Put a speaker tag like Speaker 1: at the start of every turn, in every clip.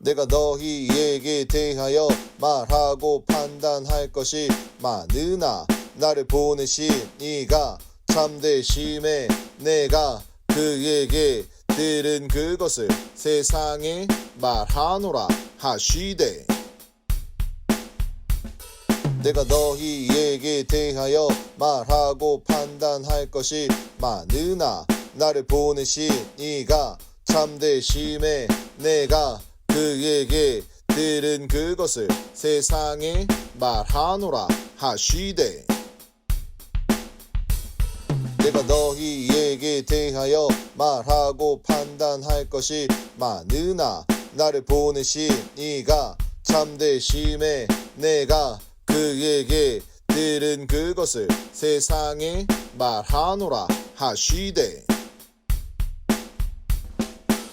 Speaker 1: 내가 너희에게 대하여 말하고 판단할 것이 많으나 나를 보내신 이가 참되심에 내가 그에게 들은 그것을 세상에 말하노라 하시되. 내가 너희에게 대하여 말하고 판단할 것이 많으나 나를 보내신 이가 참되심에 내가 그에게 들은 그것을 세상에 말하노라 하시되 내가 너희에게 대하여 말하고 판단할 것이 많으나 나를 보내신 이가 참되심에 내가 그에게 들은 그것을 세상에 말하노라 하시되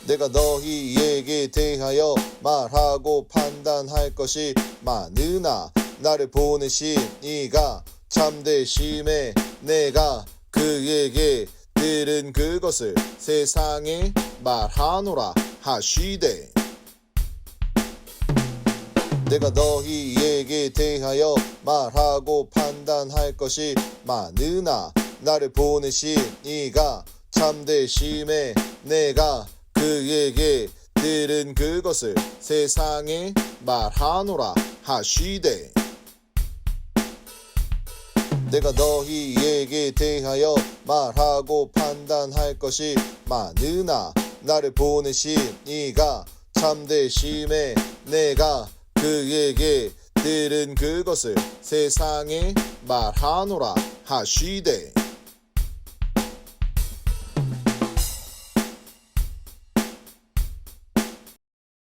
Speaker 1: 내가 너희에게 대하여 말하고 판단할 것이 많으나 나를 보내신 이가 참되심에 내가 그에게 들은 그것을 세상에 말하노라 하시되. 내가 너희에게 대하여 말하고 판단할 것이 많으나 나를 보내신 이가 참되심에 내가 그에게 들은 그것을 세상에 말하노라 하시되 내가 너희에게 대하여 말하고 판단할 것이 많으나 나를 보내신 이가 참되심에 내가 그에게 들은 그것을 세상에 말하노라 하시되